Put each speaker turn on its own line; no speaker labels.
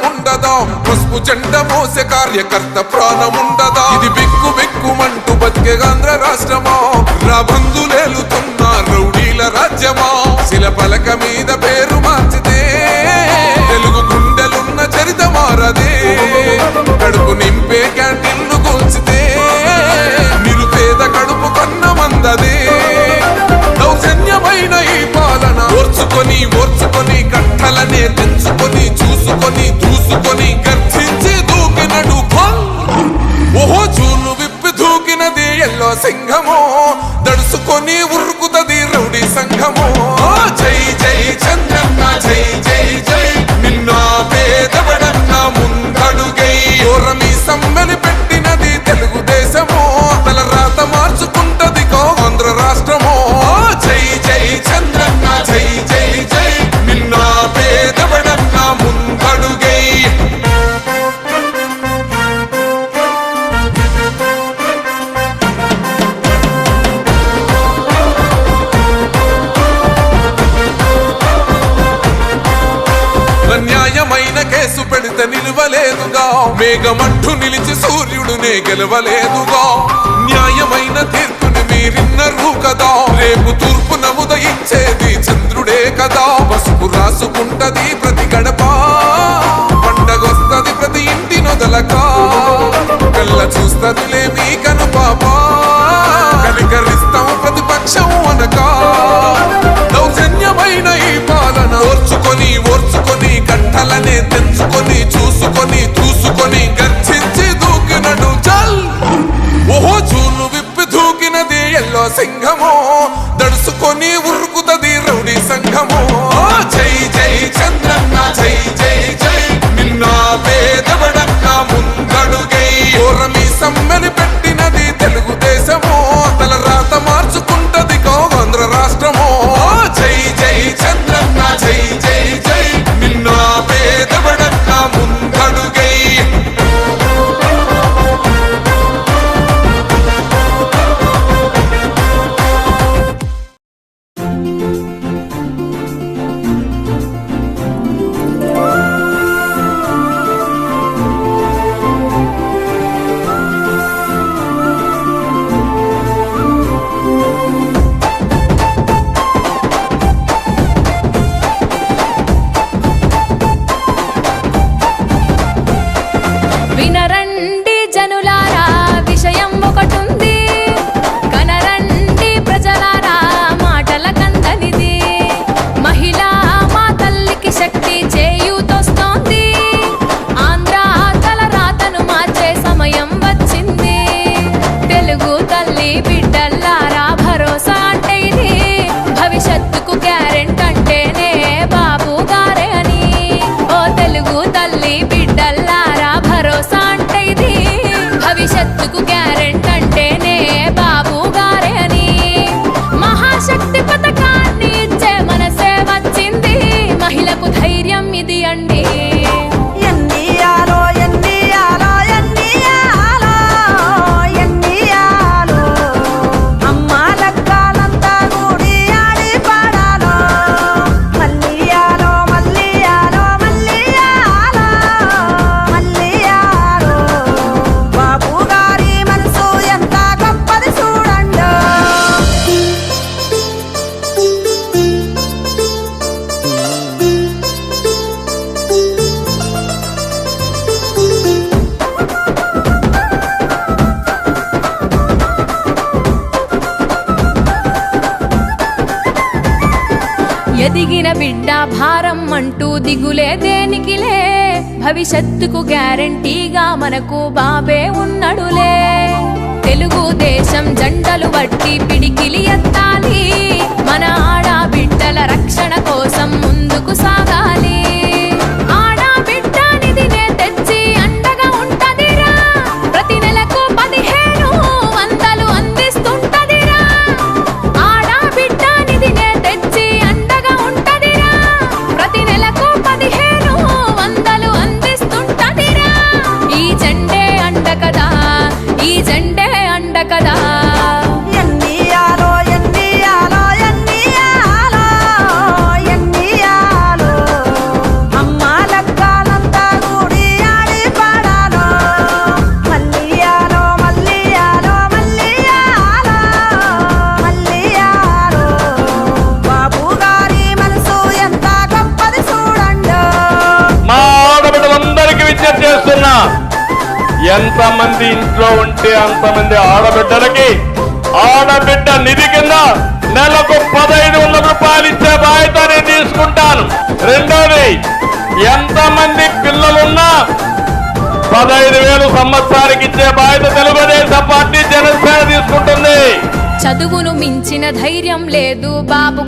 పథకం ఉండదా పసుపు జెండ మోసే కార్యకర్త ప్రాణం ఉండదా ఇది బిక్కు బిక్కుమంటూ బతికే ఆంధ్ర రాష్ట్రమా? రాబందులేలుతున్న రౌడీల రాజ్యమా? శిల పలక మీద పేరు మార్చితే తెలుగు గుండెలున్న చరిత మారదే. కడుపు నింపే క్యాంటీన్లు కూల్చితే నిరుపేద కడుపు కన్న మందదే. దౌర్జన్యమైన ఈ పాలన ఓర్చుకొని ఓర్చుకొని కట్టలనే తెంచుకొని చూసుకొని దూసుకొని గెలవలేదుగా. మేఘమంటూ నిలిచి సూర్యుడునే గెలవలేదుగా. న్యాయమైన తీర్పుని మీరిన్నరు కదా. రేపు తూర్పున నముదయించేది చంద్రుడే కదా. పసుపు రాసుకుంటది ప్రతి గడప. పండగొస్తది ప్రతి ఇంటి నొదలక. కళ్ళ చూస్తదిలే మీ కను పాప కనికరిస్తాం ప్రతిపక్షం అనక దౌర్జన్యమైన ఈ పాలన. ఓర్చుకొని ఓర్చుకొని కట్టలనే తెంచుకొని చూసుకొని దూసుకొని గర్జించి దూకినడు చల్ ఓహో చూలు విప్పి దూకినది ఎల్లో సింహము. దడుసుకొని ఉరుకుతది రౌడీ సంఘము. జై తల్లి బిడ్డల్లారా భరోసా అంటే ఇది. భవిష్యత్తుకు
ఎదిగిన బిడ్డ భారం అంటూ దిగులే దేనికిలే. భవిష్యత్తుకు గ్యారంటీగా మనకు బాబే ఉన్నడులే. తెలుగుదేశం జెండలు బట్టి పిడికిలి
ఎత్తా ఎంతమంది ఇంట్లో ఉంటే అంతమంది ఆడబిడ్డలకి ఆడబిడ్డ నిధి కింద నెలకు పదహైదు వందల రూపాయలు ఇచ్చే బాధ్యత నేను తీసుకుంటాను. రెండోది ఎంతమంది పిల్లలున్నా పదహైదు వేలు సంవత్సరానికి ఇచ్చే బాధ్యత తెలుగుదేశం పార్టీ జనసేన తీసుకుంటుంది.
చదువును మించిన ధైర్యం లేదు బాబు